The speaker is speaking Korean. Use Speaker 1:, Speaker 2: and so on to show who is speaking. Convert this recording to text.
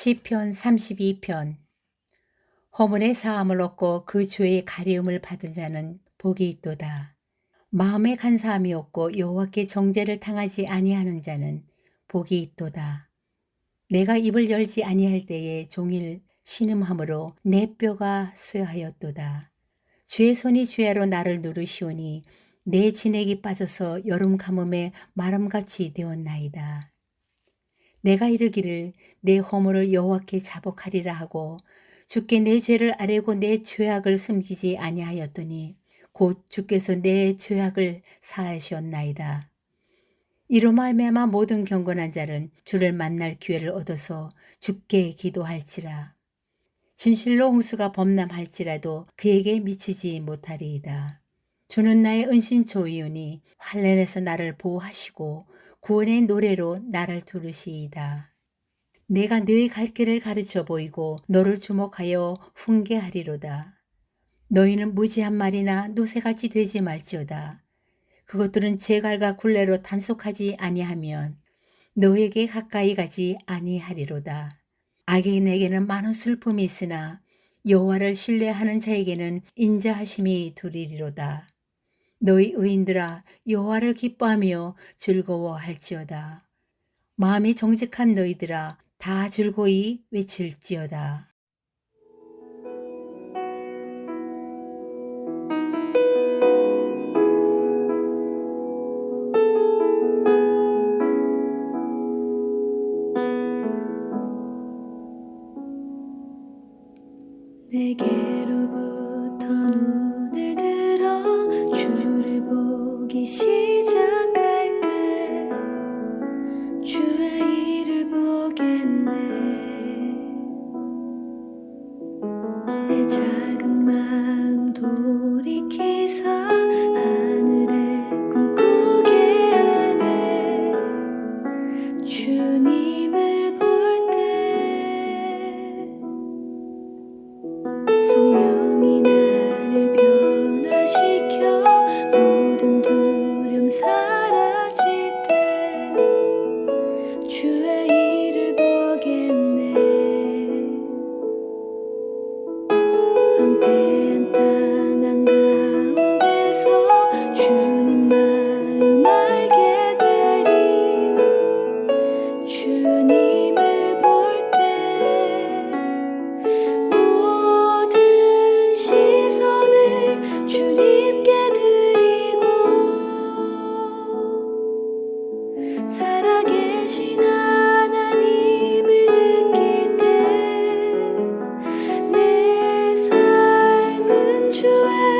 Speaker 1: 시편 32편 허물의 사함을 얻고 그 죄의 가리움을 받은 자는 복이 있도다. 마음에 간사함이 없고 여호와께 정죄를 당하지 아니하는 자는 복이 있도다. 내가 입을 열지 아니할 때에 종일 신음함으로 내 뼈가 쇠하였도다. 주의 손이 주야로 나를 누르시오니 내 진액이 빠져서 여름 가뭄에 마름같이 되었나이다. 내가 이르기를 내 허물을 여호와께 자복하리라 하고 주께 내 죄를 아뢰고 내 죄악을 숨기지 아니하였더니 곧 주께서 내 죄악을 사하셨나이다. 이로 말미암아 모든 경건한 자는 주를 만날 기회를 얻어서 주께 기도할지라. 진실로 홍수가 범람할지라도 그에게 미치지 못하리이다. 주는 나의 은신초이오니 환란에서 나를 보호하시고 구원의 노래로 나를 두르시이다. 내가 너의 갈 길을 가르쳐 보이고 너를 주목하여 훈계하리로다. 너희는 무지한 말이나 노새같이 되지 말지어다. 그것들은 제갈과 굴레로 단속하지 아니하면 너에게 가까이 가지 아니하리로다. 악인에게는 많은 슬픔이 있으나 여호와를 신뢰하는 자에게는 인자하심이 두리리로다. 너희 의인들아 여호와를 기뻐하며 즐거워할지어다. 마음이 정직한 너희들아 다 즐거이 외칠지어다. 내게 주의